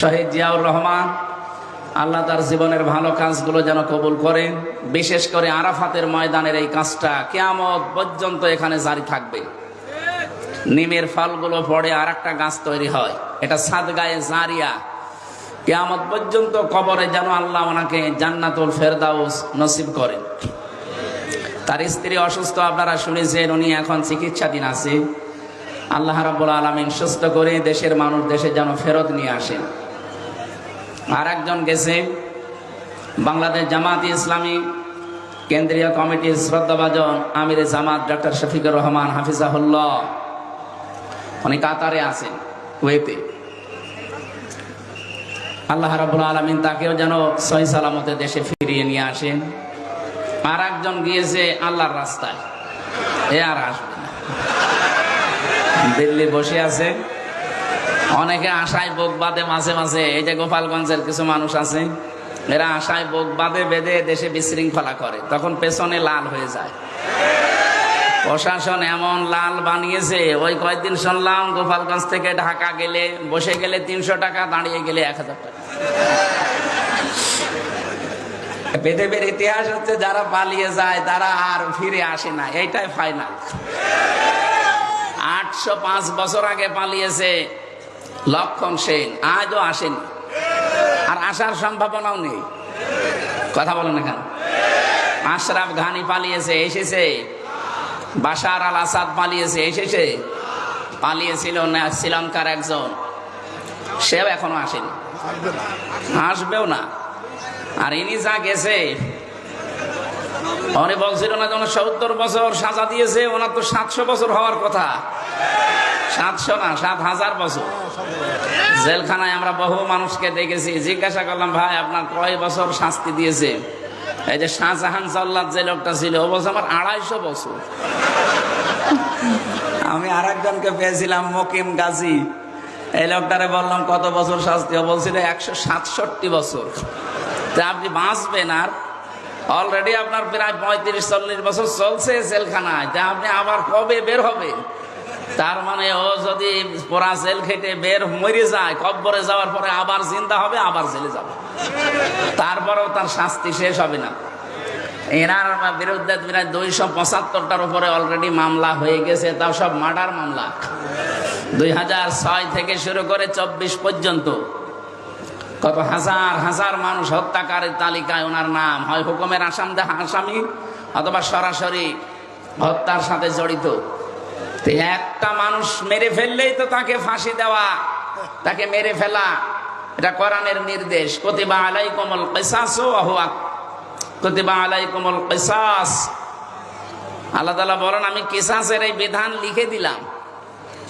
শহীদ জিয়াউর রহমান, আল্লাহ তার জীবনের ভালো কাজগুলো যেন কবুল করেন। বিশেষ করে আরাফাতের ময়দানের এই কাজটা কেয়ামত পর্যন্ত এখানে জারি থাকবে। নিমের ফলগুলো পড়ে আর একটা গাছ তৈরি হয়। এটা সাদগায়ে জারিয়া। কেয়ামত পর্যন্ত কবরে যেন আল্লাহ ওনাকে জান্নাতুল ফেরদাউস নসিব করেন। তার স্ত্রী অসুস্থ, আপনারা শুনেছেন, উনি এখন চিকিৎসাধীন আছে। আল্লাহ রাব্বুল আলমিন সুস্থ করে দেশের মানুষ দেশে যেন ফেরত নিয়ে আসেন। আর একজন গেছে বাংলাদেশ জামাত ইসলামী কেন্দ্রীয় কমিটির শ্রদ্ধাভাজন আমির জামাত ডক্টর শফিকুর রহমান হাফিজাহুল্লাহ। উনি কাতারে আছেন, কুয়েতে। আল্লাহ রাবুল আলমিন তাকেও যেন সহি সালামতে দেশে ফিরিয়ে নিয়ে আসেন। আর একজন গিয়েছে আল্লাহর রাস্তায়। এ আর আসবে দিল্লি বসে আছে। অনেকে আশায় বোক বাদে মাঝে মাঝে। এই যে গোপালগঞ্জের কিছু মানুষ আছে, এরা আশায় বোক বাদে বেঁধে দেশে বিশৃঙ্খলা করে। তখন পেছনে লাল হয়ে যায়। প্রশাসন এমন লাল বানিয়েছে, ওই কয়েকদিন শুনলাম গোপালগঞ্জ থেকে ঢাকা গেলে, বসে গেলে তিনশো টাকা, দাঁড়িয়ে গেলে এক হাজার টাকা। পৃথিবীর ইতিহাস হচ্ছে, যারা পালিয়ে যায়, তারা আর ফিরে আসে না। এইটাই ফাইনাল আটশো পাঁচ বছর আগে পালিয়েছে লক্ষণ সেন, আজও আসেনি। আর আসার সম্ভাবনাও নেই। কথা বলেন না কেন? আশরাফ ঘানি পালিয়েছে, এসেছে। বাশার আল আসাদ পালিয়েছে, এসেছে। পালিয়েছিল না, শ্রীলঙ্কার একজন। সেও এখনও আসেনি। আসবেও না। আর ইনি যা গেছে উনি বলছিল না যেন সত্তর বছর সাজা দিয়েছে, ওনার তো সাতশো বছর হওয়ার কথা। সাতশো না, সাত হাজার বছর। জেলখানায় আমরা বহু মানুষকে দেখেছি। জিজ্ঞাসা করলাম, ভাই, আপনার কয় বছর শাস্তি দিয়েছে? এই যে শাহজাহান জল্লাদ যে লোকটা ছিল, ও বলছে, আমার আড়াইশো বছর। আমি আর একজনকে পেয়েছিলাম, মকিম গাজী। এই লোকটারে বললাম, কত বছর শাস্তি? বলছিল, একশো সাতষট্টি বছর। তা আপনি বাঁচবেন আর। অলরেডি আপনার প্রায় পঁয়ত্রিশ, চল্লিশ বছর চলছে জেলখানায়। তা আপনি আবার কবে বের হবে তার মানে ও যদি পোড়া জেল খেটে বের মরে যায় কব্বরে যাওয়ার পরে আবার জিন্দা হবে, আবার জেলে যাবে। তারপরেও তার শাস্তি শেষ হবে না। এনার বিরুদ্ধে প্রায় দুইশো পঁচাত্তরটার উপরে অলরেডি মামলা হয়ে গেছে, তাও সব মার্ডার মামলা। দুই হাজার ছয় থেকে শুরু করে চব্বিশ পর্যন্ত কত হাজার হাজার মানুষ হত্যাকারের তালিকায় ওনার নাম। হয় হুকুমের আসাম আসামি অথবা সরাসরি হত্যার সাথে জড়িত। একটা মানুষ মেরে ফেললেই তো তাকে ফাঁসি দেওয়া, তাকে মেরে ফেলা। এটা কোরআনের নির্দেশ। কতিবা আলাই কমল কেসাস কতিবা আলাই কমল কেসাস। আল্লাহ তালা বলেন, আমি কেসাসের এই বিধান লিখে দিলাম।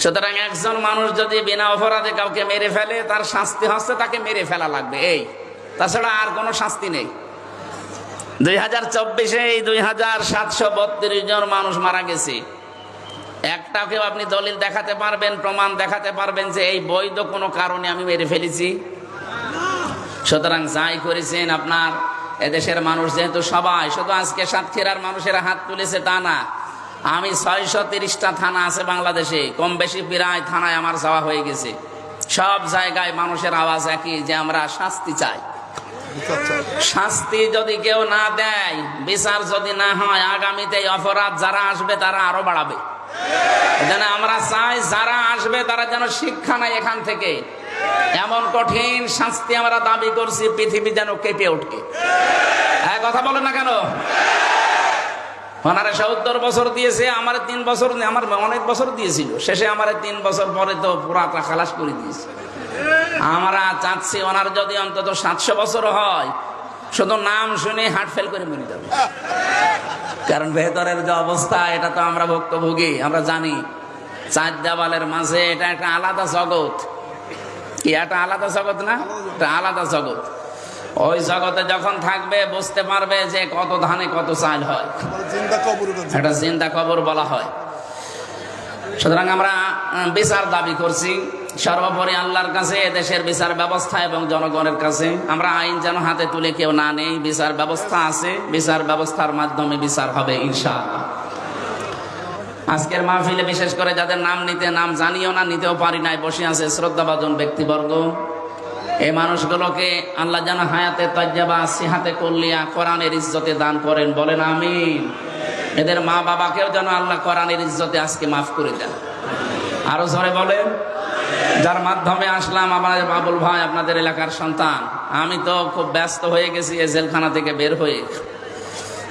সুতরাং একজন মানুষ যদি বিনা অপরাধে কাউকে মেরে ফেলে, তার শাস্তি হচ্ছে তাকে মেরে ফেলা লাগবে। এই, তাছাড়া আর কোনো শাস্তি নেই। দুই হাজার চব্বিশে এই দুই হাজার সাতশো বত্রিশ জন মানুষ মারা গেছে। একটাকেও আপনি দলিল দেখাতে পারবেন, প্রমাণ দেখাতে পারবেন যে এই বৈধ কোনো কারণে আমি মেরে ফেলেছি। সুতরাং যাই করেছেন আপনার, এদেশের মানুষ যেহেতু সবাই, শুধু আজকে সাতক্ষীরার মানুষের হাত তুলেছে তা না। আমি ছয়শো তিরিশটা থানা আছে বাংলাদেশে কম বেশি প্রায় থানায় আমার যাওয়া হয়ে গেছে। সব জায়গায় মানুষের আওয়াজ একই যে আমরা শাস্তি চাই। শাস্তি যদি কেউ না দেয়, বিচার যদি না হয়, আগামীতে অপরাধ যারা আসবে তারা আরও বাড়াবে। যেন আমরা চাই যারা আসবে তারা যেন শিক্ষা নাই এখান থেকে। এমন কঠিন শাস্তি আমরা দাবি করছি, পৃথিবী যেন কেঁপে ওঠে হ্যাঁ কথা বলেন না কেন? ওনারা সত্তর বছর দিয়েছে, আমার তিন বছর আমার অনেক বছর দিয়েছিল। শেষে আমার তিন বছর পরে তো পুরাটা খালাস করে দিয়েছে। আমরা চাচ্ছি ওনার যদি অন্তত সাতশো বছর হয় শুধু নাম শুনে হার্ট ফেল করে মরে যাবে। কারণ ভেতরের যে অবস্থা এটা তো আমরা ভুক্তভোগী আমরা জানি। চার দেওয়ালের মাঝে এটা একটা আলাদা জগৎ। কি একটা আলাদা জগৎ না? একটা আলাদা জগৎ। ওই জগতে যখন থাকবে বুঝতে পারবে যে কত ধানে কত চাল হয়। এটা জিন্দা কবর বলা হয়। সুতরাং আমরা বিচার দাবি করছি। সর্বোপরি আল্লাহর কাছে, দেশের বিচার ব্যবস্থা এবং জনগণের কাছে। আমরা আইন যেন হাতে তুলে কেউ না নেই, বিচার ব্যবস্থা আছে, বিচার ব্যবস্থার মাধ্যমে বিচার হবে, ইনশাআল্লাহ। আজকের মাহফিলে বিশেষ করে যাদের নাম নিতে, নাম জানিও না, নিতেও পারি নাই, বসে আছে শ্রদ্ধাভাজন ব্যক্তিবর্গ। এই মানুষগুলোকে আল্লাহ যেন হায়াতে, তজ্জাবা, সিহাতে করলিয়া কোরআনের ইজ্জতে দান করেন, বলেন আমিন। এদের মা বাবাকেও যেন আল্লাহ কোরআনের ইজ্জতে আজকে মাফ করে দেন। আরও জোরে বলেন যার মাধ্যমে আসলাম আমাদের বাবুল ভাই, আপনাদের এলাকার সন্তান। আমি তো খুব ব্যস্ত হয়ে গেছি এই জেলখানা থেকে বের হয়ে।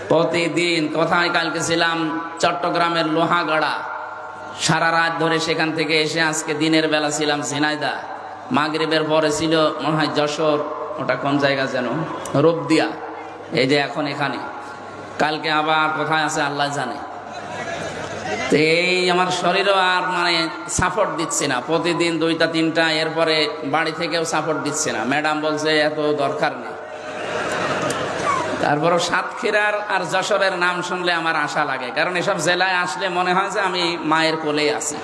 প্রতিদিন কোথায় কালকে ছিলাম? চট্টগ্রামের লোহাগড়া। সারা রাত ধরে সেখান থেকে এসে আজকে দিনের বেলা ছিলাম ঝিনাইদা। মাগরিবের পরে ছিল মনে হয় যশোর। ওটা কোন জায়গা যেন? রূপদিয়া এই যে এখন এখানে। কালকে আবার কোথায় আছে আল্লাহ জানে। এই আমার শরীরও আর মানে সাপোর্ট দিচ্ছে না। প্রতিদিন দুইটা, তিনটা, এরপরে বাড়ি থেকেও সাপোর্ট দিচ্ছে না। ম্যাডাম বলছে, এত দরকার নেই। তারপরও সাতক্ষীরার আর যশোরের নাম শুনলে আমার আশা লাগে। কারণ এসব জেলায় আসলে মনে হয় যে আমি মায়ের কোলে আছি।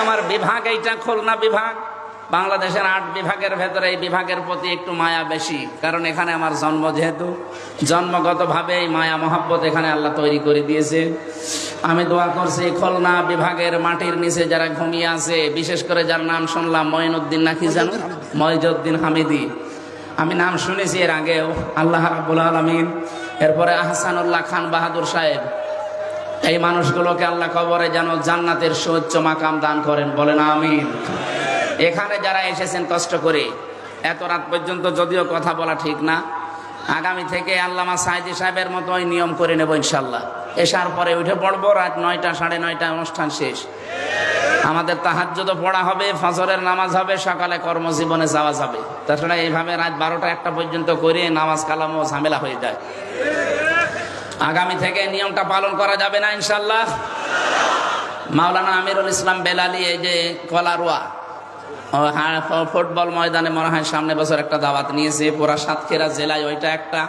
আমার বিভাগ, এইটা খুলনা বিভাগ। বাংলাদেশের আট বিভাগের ভেতরে এই বিভাগের প্রতি একটু মায়া বেশি। কারণ এখানে আমার জন্ম যেহেতু, জন্মগতভাবে এই মায়া, মহাব্বত এখানে আল্লাহ তৈরি করে দিয়েছে। আমি দোয়া করছি, খুলনা বিভাগের মাটির নিচে যারা ঘুমিয়ে আছে, বিশেষ করে যার নাম শুনলাম, মঈনুদ্দিন নাকি জানো? মইজুদ্দিন হামিদি। আমি নাম শুনেছি এর আগেও, আল্লাহ রাবুল আলমিন। এরপরে আহসানুল্লাহ খান বাহাদুর সাহেব। এই মানুষগুলোকে আল্লাহ কবরে যেন জান্নাতের সুউচ্চ মাকাম দান করেন, বলেন আমিন। এখানে যারা এসেছেন কষ্ট করে, এত রাত পর্যন্ত যদিও কথা বলা ঠিক না, আগামী থেকে আল্লামা সাইদি সাহেবের মতো ওই নিয়ম করে নেব ইনশাল্লাহ এসার পরে উঠে পড়ব, রাত নয়টা, সাড়ে নয়টা, অনুষ্ঠান শেষ। আমাদের তাহাজ্জুদও পড়া হবে, ফজরের নামাজ হবে, সকালে কর্মজীবনে যাওয়া যাবে। তাছাড়া এইভাবে রাত বারোটা, একটা পর্যন্ত করে নামাজ কালামও ঝামেলা হয়ে যায়। আগামী থেকে নিয়মটা পালন করা যাবে না ইনশাল্লাহ মাওলানা আমিরুল ইসলাম বেলালি, এই যে কলারোয়া ফুটবল ময়দানে মনে হয় সামনে বছর একটা দাওয়াত নিয়েছে। পুরা সাতক্ষীরা জেলায় ওইটা একটা,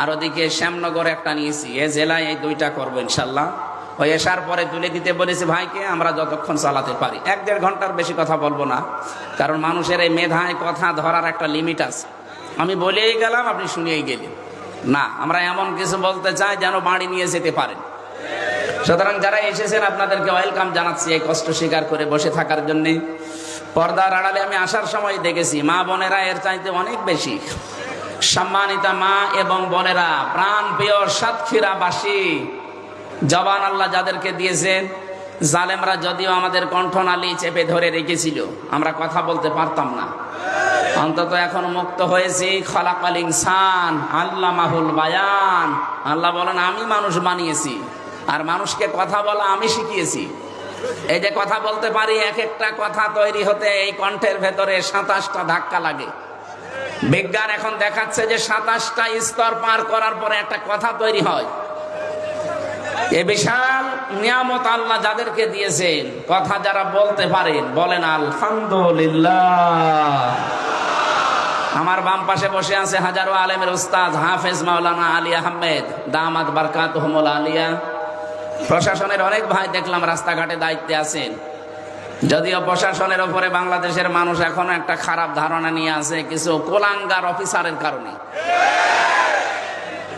আর ওদিকে শ্যামনগরে একটা নিয়েছি। এ জেলায় এই দুইটা করব ইনশাল্লাহ। ওই এসার পরে তুলে দিতে বলেছি, ভাইকে, আমরা যতক্ষণ চালাতে পারি। এক দেড় ঘণ্টার বেশি কথা বলব না, কারণ মানুষের এই মেধায় কথা ধরার একটা লিমিট আছে। আমি বলেই গেলাম, আপনি শুনিয়েই গেলেন। না, আমরা এমন কিছু বলতে চাই যেন বাড়ি নিয়ে যেতে পারেন। সুতরাং যারা এসেছেন, আপনাদেরকে ওয়েলকাম জানাচ্ছি এই কষ্ট স্বীকার করে বসে থাকার জন্য। পর্দার আড়ালে আমি আসার সময় দেখেছি, মা বোনেরা এর চাইতে অনেক বেশি। সম্মানিতা মা এবং বোনেরা, প্রাণ প্রিয় সাতক্ষীরাবাসী, জবান আল্লাহ যাদেরকে দিয়েছেন, জালেমরা যদিও আমাদের কণ্ঠনালী চেপে ধরে রেখেছিল, আমরা কথা বলতে পারতাম না। অন্তত এখন মুক্ত হয়েছি, খলাকাল ইনসান আল্লাহ মাহুল বায়ান। আল্লাহ বলেন, আমি মানুষ বানিয়েছি, আর মানুষকে কথা বলা আমি শিখিয়েছি। এই যে কথা বলতে পারি, এক একটা কথা তৈরি হতে এই কণ্ঠের ভেতরে সাতাশটা ধাক্কা লাগে। বিজ্ঞান এখন দেখাচ্ছে যে সাতাশটা স্তর পার করার পরে একটা কথা তৈরি হয়। এ বিশাল নিয়ামত আল্লাহ যাদেরকে দিয়েছেন, কথা যারা বলতে পারেন, বলেন, আলহামদুলিল্লাহ। আমার বাম পাশে বসে আছে হাজারো আলেমের উস্তাদ হাফেজ মাওলানা আলী আহমেদ, দামাত বারকাত আলিয়া। প্রশাসনের অনেক ভাই দেখলাম রাস্তাঘাটে দায়িত্বে আছেন। যদিও প্রশাসনের উপরে বাংলাদেশের মানুষ এখনও একটা খারাপ ধারণা নিয়ে আছে, কিছু কোলাঙ্গার অফিসারের কারণে।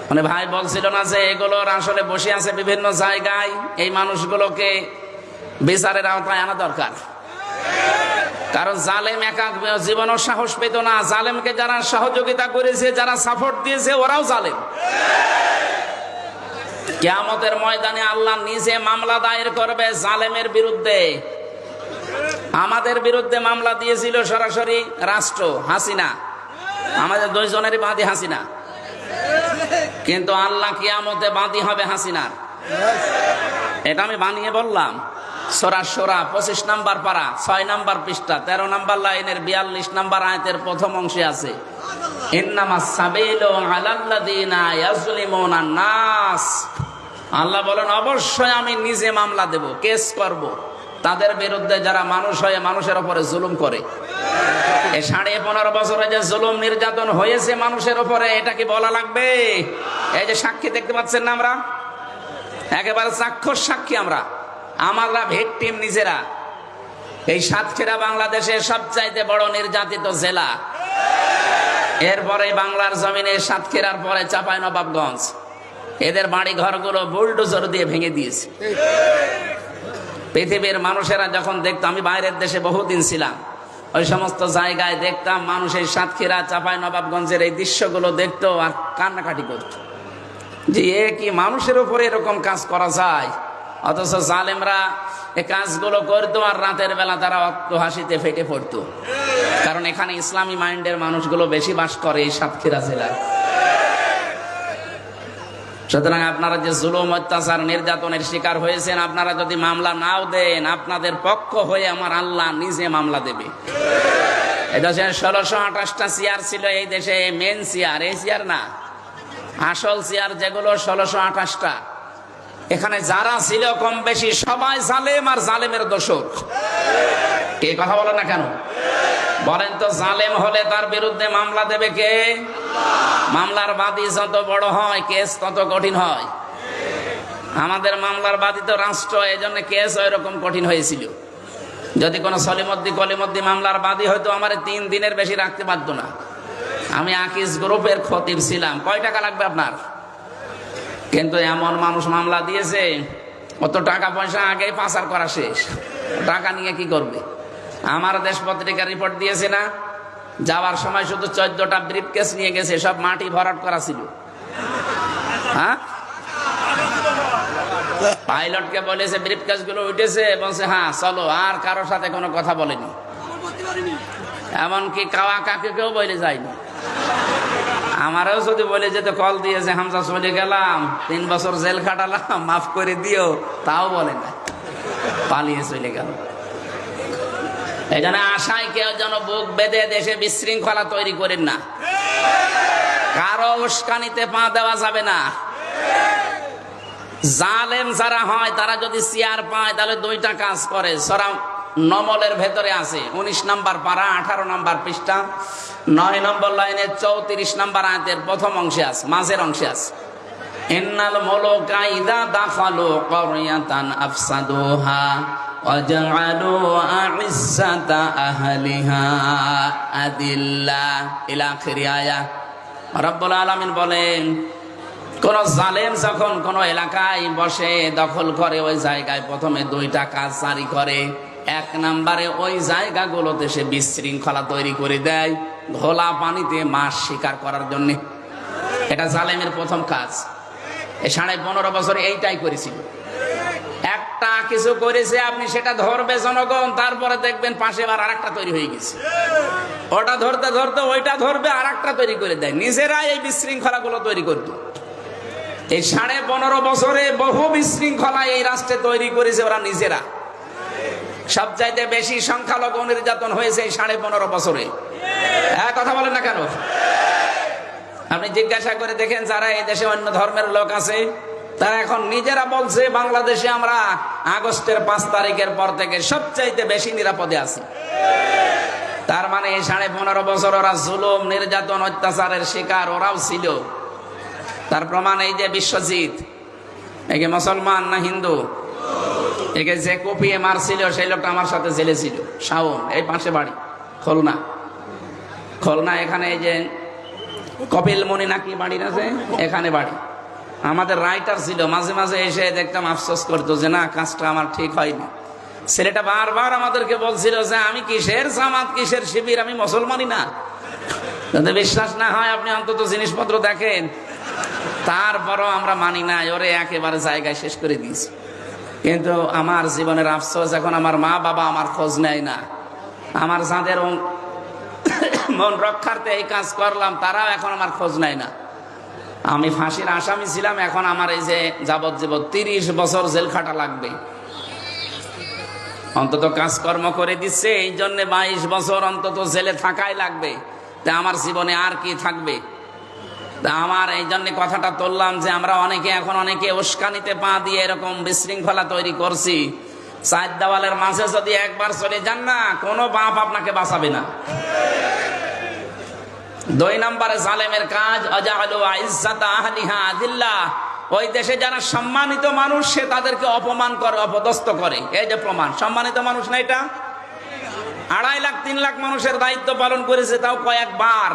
মানে ভাই বলছিল না যে এগুলোর আসলে বসে আছে বিভিন্ন জায়গায়, এই মানুষগুলোকে বিচারের আওতায় আনা দরকার। কারণ জালেম একা জীবনও সাহস পেত না, জালেমকে যারা সহযোগিতা করেছে, যারা সাপোর্ট দিয়েছে, ওরাও জালেম। কেয়ামতের ময়দানে আল্লাহ নিজে মামলা দায়ের করবে জালেমের বিরুদ্ধে। আমাদের বিরুদ্ধে মামলা দিয়েছিল সরাসরি রাষ্ট্র, হাসিনা। আমাদের দুইজনেরই বাদী হাসিনা। কিন্তু আল্লাহ কিয়ামতে বাদী হবে হাসিনার। এটা আমি বানিয়ে বললাম। সোরা সোরা পঁচিশ নাম্বার পারা, ছয় নাম্বার পৃষ্ঠা, তেরো নাম্বার লাইনের বিয়াল্লিশ নাম্বার আয়তের প্রথম অংশে আছে। ইন্নামা সাবিলু আলাল্লাযীনা ইয়াজলিমুনা নাস। আল্লাহ বলেন, অবশ্যই আমি নিজে মামলা দেব, কেস করব। তাদের বিরুদ্ধে যারা মানুষ হয়ে, মানুষের ওপরে জুলুম করে। এই সাড়ে পনেরো বছরে যে জুলুম নির্যাতন হয়েছে মানুষের ওপরে এটা কি বলা লাগবে? এই যে সাক্ষী দেখতে পাচ্ছেন না আমরা? একেবারে চাক্ষুষ সাক্ষী আমরা। আমরা ভিকটিম নিজেরা। এই সাতক্ষীরা বাংলাদেশের সবচাইতে বড় নির্যাতিত জেলা। এরপরে বাংলার জমিনে সাতক্ষীরার পরে চাপাই নবাবগঞ্জ এদের বাড়ি ঘরগুলো বুলডোজার দিয়ে ভেঙে দিয়েছে। পৃথিবীর মানুষেরা যখন দেখতো আমি বাইরের দেশে বহুদিন ছিলাম ওই সমস্ত জায়গায় দেখতাম মানুষ এই সাতক্ষীরা চাপাই নবাবগঞ্জের এই দৃশ্যগুলো দেখতো আর কান্নাকাটি করতো। যে এ কি মানুষের উপরে এরকম কাজ করা যায়? অথচ জালেমরা এই কাজগুলো করতো আর রাতের বেলা তারা অক্ত হাসিতে ফেটে পড়তো। কারণ এখানে ইসলামী মাইন্ডের মানুষগুলো বেশি বাস করে এই সাতক্ষীরা জেলায়। সুতরাং আপনারা যে জুলুম, অত্যাচার, নির্যাতনের শিকার হয়েছেন, আপনারা যদি মামলা নাও দেন, আপনাদের পক্ষ হয়ে আমার আল্লাহ নিজে মামলা দেবে। ষোলোশো আঠাশটা চেয়ার ছিল এই দেশে মেন চেয়ার এই চেয়ার না, আসল চেয়ার যেগুলো ষোলোশো আঠাশটা। এখানে যারা ছিল কম বেশি সবাই জালেম আর জালেমের দোষক। কে কথা বলে না কেন? বলেন তো জালেম হলে তার বিরুদ্ধে মামলা দেবে কে? মামলার বাদী যত বড় হয়, কেস তত কঠিন হয়। আমাদের মামলার বাদী তো রাষ্ট্র এই জন্য কেস ওই রকম কঠিন হয়েছিল। যদি কোনো সলিমদ্দি কলিমদ্দি মামলার বাদী হয়তো আমার তিন দিনের বেশি রাখতে পারতো না। আমি আকিস গ্রুপের খতিব ছিলাম। কয় টাকা লাগবে আপনার? কিন্তু এমন মানুষ মামলা দিয়েছে, অত টাকা পয়সা আগেই পাচার করা শেষ। টাকা নিয়ে কি করবে? আমার দেশ পত্রিকা রিপোর্ট দিয়েছে না? যাওয়ার সময় শুধু চোদ্দটা ব্রিফ কেস নিয়ে গেছে, সব মাটি ভরাট করা ছিল। হ্যাঁ? পাইলটকে বলেছে ব্রিফ কেসগুলো উঠেছে, বলছে হ্যাঁ চলো, আর কারোর সাথে কোনো কথা বলেনি। এমনকি কাওয়া কাকুকেও বলে যায়নি। আমারও যদি বলে যেত, কল দিয়েছে, হামজা, চলে গেলাম, তিন বছর জেল খাটালাম মাফ করে দিও। তাও বলে না। পালিয়ে চলে গেল। এখানে আশায় কেউ যেন বুক বেঁধে দেশে বিশৃঙ্খলা তৈরি করেন না। কারও উস্কানিতে পা দেওয়া যাবে না। জালেম যারা হয়, তারা যদি চেয়ার পায়, তাহলে দুইটা কাজ করে। সরা নমলের ভেতরে আছে। উনিশ নাম্বার পারা, আঠারো নাম্বার পৃষ্ঠা, নয় নম্বর লাইনে চৌত্রিশ নাম্বার আয়াতের প্রথম অংশে আছে, মাঝের অংশে আছে। ইন্নাল মুলুকা ইদা দাখালু ক্বরিয়াতান আফসাদুহা। ওয়াজআলু আ'izzata আহলিহা আদিল্লা ইলা আখিরি আয়া রব্বুল আলামিন বলেন, কোন জালেম যখন কোন এলাকায় বসে দখল করে ওই জায়গায় প্রথমে দুইটা কাজ জারি করে, এক নম্বরে ওই জায়গাগুলোতে সে বিশৃঙ্খলা তৈরি করে দেয়, ঘোলা পানিতে মাছ শিকার করার জন্য। এটা জালেমের প্রথম কাজ। এই সাড়ে পনেরো বছর এইটাই করেছিল। একটা কিছু করেছে, আপনি সেটা ধরবে জনগণ, তারপরে দেখবেন পাশে বার আরেকটা তৈরি হয়ে গেছে। ওটা ধরতে ধরতে ওইটা ধরবে আর একটা তৈরি করে দেয়। নিজেরাই এই বিশৃঙ্খলাগুলো তৈরি করত। এই সাড়ে পনেরো বছরে বহু বিশৃঙ্খলা এই রাষ্ট্রে তৈরি করেছে ওরা নিজেরা। সবচাইতে বেশি সংখ্যালঘু নির্যাতন হয়েছে এই সাড়ে পনেরো বছরে। হ্যাঁ কথা বলেন না কেন? আপনি জিজ্ঞাসা করে দেখেন, যারা এই দেশে অন্য ধর্মের লোক আছে তারা এখন নিজেরা বলছে, বাংলাদেশে আমরা আগস্টের পাঁচ তারিখের পর থেকে সবচাইতে বেশি নিরাপদে আছি। তার মানে এই সাড়ে পনেরো বছর ওরা জুলুম, নির্যাতন, অত্যাচারের শিকার, ওরাও ছিল। তার প্রমাণ এই যে বিশ্বজিৎ, একে মুসলমান না হিন্দু? একে যে কপিয়ে মারছিল, সেই লোকটা আমার সাথে জেলে ছিল। শাওন, এই পাশে বাড়ি, খুলনা। খুলনা এখানে এই যে কপিল মনি নাকি বাড়ি আছে? এখানে বাড়ি। আমাদের রাইটার ছিল, মাঝে মাঝে এসে দেখতাম আফসোস করতো যে না, কাজটা আমার ঠিক হয়নি। ছেলেটা বারবার আমাদেরকে বলছিল যে, আমি কিসের জামাত, কিসের শিবির? আমি মুসলমানই না। যদি বিশ্বাস না হয় আপনি অন্তত জিনিসপত্র দেখেন। তারপরও আমরা মানি না, ওরে একেবারে জায়গায় শেষ করে দিয়েছি। কিন্তু আমার জীবনের আফসোস, এখন আমার মা বাবা আমার খোঁজ নেয় না। আমার যাদের মন রক্ষার্থে এই কাজ করলাম, তারাও এখন আমার খোঁজ নেয় না। আমি ফাঁসির আসামি ছিলাম, এখন আমার এই যে যাবজ্জীব তিরিশ বছর জেল খাটা লাগবে। অন্তত কাজকর্ম করে দিচ্ছে, এই জন্য বাইশ বছর অন্তত জেলে থাকাই লাগবে। তা আমার জীবনে আর কি থাকবে? তা আমার এই জন্য কথাটা তুললাম যে আমরা অনেকে এখন অনেকে উস্কানিতে পা দিয়ে এরকম বিশৃঙ্খলা তৈরি করছি। চার দেওয়ালের মাঝে যদি একবার চলে যান না, কোনো বাপ আপনাকে বাঁচাবে না। দুই নম্বরে জালেমের কাজ অজাহালু ইজ্জাতা আহলিহা আদিল্লাহ। ওই দেশে যারা সম্মানিত মানুষ সে তাদেরকে অপমান করে অপদস্থ করে। এই যে প্রমাণ সম্মানিত মানুষ না এটা? আড়াই লাখ তিন লাখ মানুষের দায়িত্ব পালন করেছে তাও কয়েকবার।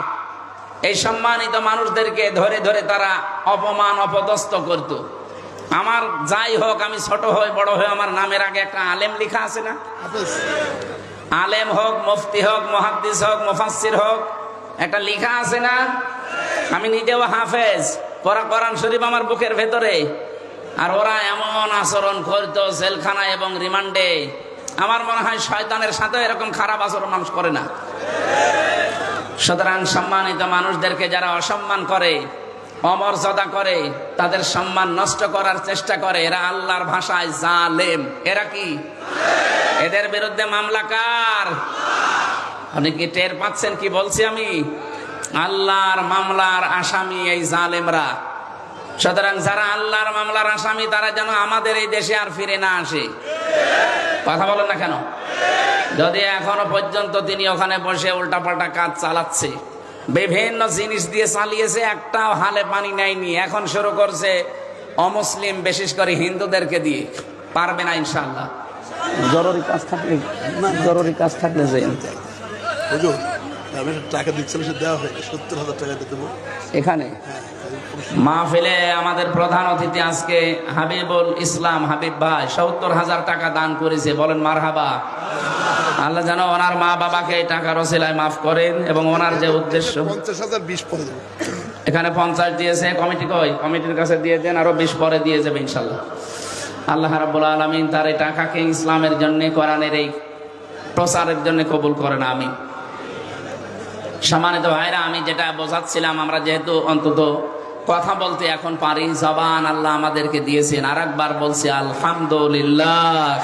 এই সম্মানিত মানুষদেরকে ধরে ধরে তারা অপমান অপদস্থ করত। আমার যাই হোক আমি ছোট হই বড় হই আমার নামের আগে একটা আলেম লেখা আছে না? আলেম হোক মুফতি হোক মহাদ্দিস হোক মুফাসসির হোক একটা লেখা আছে না? আমি নিজেও হাফেজ, পড়া কোরআন শরীফ আমার বুকের ভেতরে। আর ওরা এমন আচরণ করতো জেলখানায় এবং রিমান্ডে। আমার মনে হয় শয়তানের সাথে এরকম খারাপ আচরণ মানুষ করে না। সুতরাং সম্মানিত মানুষদেরকে যারা অসম্মান করে, অমর্যাদা করে, তাদের সম্মান নষ্ট করার চেষ্টা করে, এরা আল্লাহর ভাষায় জালেম। এরা কি? এদের বিরুদ্ধে মামলা কার? আপনি কি টের পাচ্ছেন কি বলছি আমি? আল্লাহর মামলার আসামি এই জালেমরা। সুতরাং যারা আল্লাহর মামলার আসামি, তারা যেন আমাদের এই দেশে আর ফিরে না আসে। কথা বলেন না কেন? যদি এখনও পর্যন্ত তিনি ওখানে বসে উল্টাপাল্টা কাজ চালাচ্ছে, বিভিন্ন জিনিস দিয়ে চালিয়েছে, একটাও হালে পানি নেয়নি, এখন শুরু করছে অমুসলিম, বিশেষ করে হিন্দুদেরকে দিয়ে। পারবে না ইনশাল্লাহ জরুরি কাজ থাকলে জরুরি কাজ থাকলে যে হুজুর আমি টাকা দিচ্ছিলাম সে দেওয়া হয়নি সত্তর হাজার টাকা দিয়ে এখানে? মাহফিলে আমাদের প্রধান অতিথি আজকে হাবিবুল ইসলাম হাবিব ভাই সত্তর হাজার টাকা দান করেছে বলেন মারহাবা। আল্লাহ যেন ওনার মা বাবাকে এই টাকার ওসিলায় মাফ করেন এবং ওনার যে উদ্দেশ্য পঞ্চাশ হাজার বিশ পরে এখানে পঞ্চাশ দিয়েছে কমিটি কই? কমিটির কাছে দিয়ে দেন আরও বিশ পরে দিয়ে যাবে ইনশাল্লাহ আল্লাহ রাব্বুল আলামিন তার এই টাকাকে ইসলামের জন্য কোরআনের এই প্রচারের জন্য কবুল করেন আমি সম্মানিত ভাইরা, আমি যেটা বোঝাচ্ছিলাম, আমরা যেহেতু অন্তত কথা বলতে এখন পারি, জবান আল্লাহ আমাদেরকে দিয়েছেন। আর একবার বলছি, আলহামদুলিল্লাহ।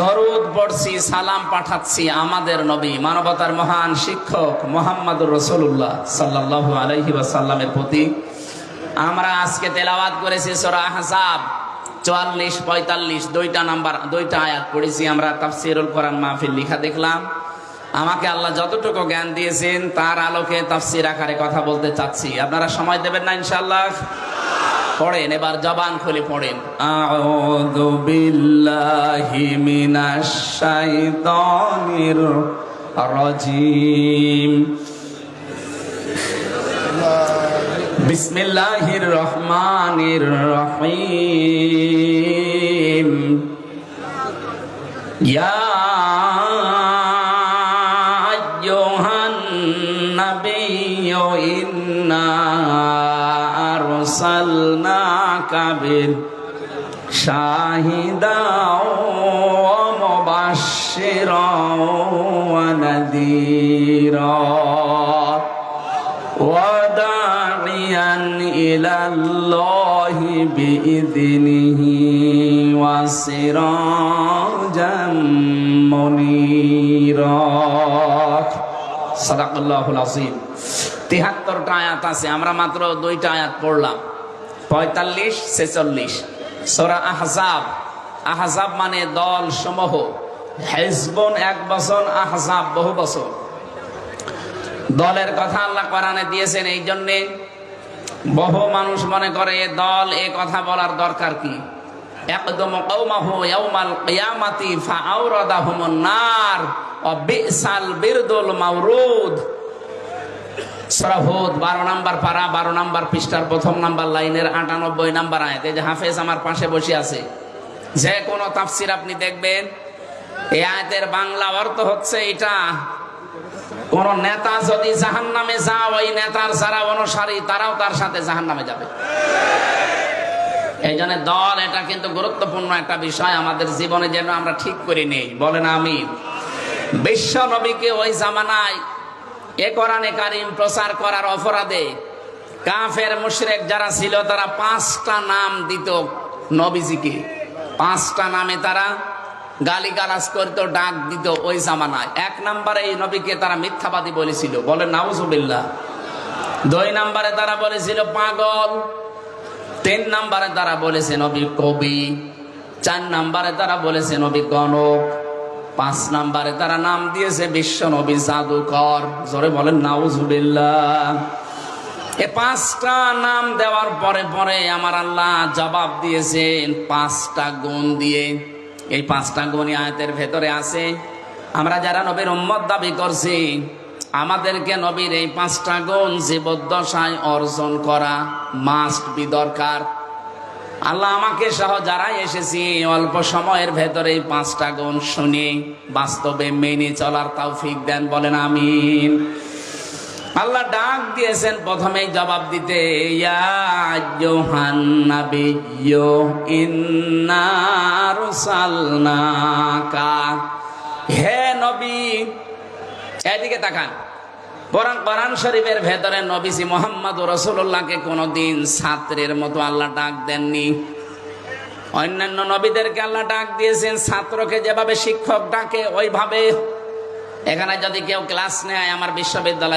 দরুদ পড়ছি, সালাম পাঠাচ্ছি আমাদের নবী, মানবতার মহান শিক্ষক মোহাম্মদুর রসুল্লাহ সাল্লাহ আলহি ওয়াসাল্লামের প্রতি। আমরা আজকে তেলাওয়াত করেছি সোরা হাসাব চুয়াল্লিশ, পঁয়তাল্লিশ, দুইটা নাম্বার, দুইটা আয়াত পড়েছি। আমরা তাফসিরুল কোরআন মাহফিল লিখা দেখলাম। আমাকে আল্লাহ যতটুকু জ্ঞান দিয়েছেন, তার আলোকে তাফসির আকারে কথা বলতে চাচ্ছি। আপনারা সময় দেবেন না ইনশাল্লাহ পড়েন, এবার জবান খুলে পড়েন। বিসমিল্লাহির রহমানির রহিম। ইয়া নাবিল শাহিদা ও ইলাল্লাহি বিইذنিহি ওয়া সিরাজাম মুনীরা। সাদাকাল্লাহুল আযীম। আয়াত আছে, আমরা মাত্র দুইটা আয়াত পড়লাম। পঁয়তাল্লিশ, ছেচল্লিশ। সোরা আহজাব আহজাব মানে দল সমূহ হেজবন এক বছর আহজাব বহু বছর দলের কথা আল্লাহ কোরআনে দিয়েছেন, এই জন্যে বহু মানুষ মনে করে এ দল, এ কথা বলার দরকার কি? একদম নার বিরদুল মাওরুদ 12 নাম্বার পারা 12 নাম্বার পৃষ্ঠার প্রথম নাম্বার লাইনের 98 নাম্বার আয়াত। এই যে হাফেজ আমার পাশে বসে আছে। যে কোনো তাফসির আপনি দেখবেন, এই আয়াতের বাংলা অর্থ হচ্ছে এটা, কোন নেতা যদি জাহান নামে যায় ওই নেতার যারা অনুসারী, তারাও তার সাথে জাহান নামে যাবে। এই দল এটা কিন্তু গুরুত্বপূর্ণ একটা বিষয়, আমাদের জীবনে যেন আমরা ঠিক করে নেই। বলেন আমি বিশ্ব নবীকে ওই জামানায় এ কোরআনে কারিম প্রচার করার অপরাধে কাফের মুশরেক যারা ছিল, তারা পাঁচটা নাম দিত নবীজিকে। পাঁচটা নামে তারা গালি গালাজ করতো, ডাক দিত ওই জামানায়। এক নম্বরে এই নবীকে তারা মিথ্যাবাদী বলেছিল। বলে নাউজুবিল্লাহ। দুই নম্বরে তারা বলেছিল, পাগল। তিন নম্বরে তারা বলেছে, নবী কবি। চার নম্বরে তারা বলেছে, নবী গণক পাঁচ নাম্বারে তারা নাম দিয়েছে বিশ্ব নবী জাদুকর। জোরে বলেন, নাউজুবিল্লাহ। এ পাঁচটা নাম দেওয়ার পরে পরে আমার আল্লাহ জবাব দিয়েছেন পাঁচটা গুণ দিয়ে। এই পাঁচটা গুণ আয়াতের ভেতরে আছে। আমরা যারা নবীর উম্মত দাবি করছি, আমাদেরকে নবীর এই পাঁচটা গুণ জীবদ্দশায় অর্জন করা মাস্ট বি দরকার। আল্লাহ আমাকে সহ যারা এসেছি, অল্প সময়ের ভেতরে পাঁচটা গুণ শুনে, বাস্তবে মেনে চলার তৌফিক দেন, বলেন আমিন। আল্লাহ ডাক দিয়েছেন, প্রথমেই জবাব দিতে হে নবী, এদিকে তাকান। কোরআন কোরআন শরীফের ভেতরে নবীজি মোহাম্মদ রসুল্লাহকে কোনোদিন ছাত্রের মতো আল্লাহ ডাক দেননি। অন্যান্য নবীদেরকে আল্লাহ ডাক দিয়েছেন, ছাত্রকে যেভাবে শিক্ষক ডাকে, ওইভাবে। এখানে যদি কেউ ক্লাস নেয় আমার বিশ্ববিদ্যালয়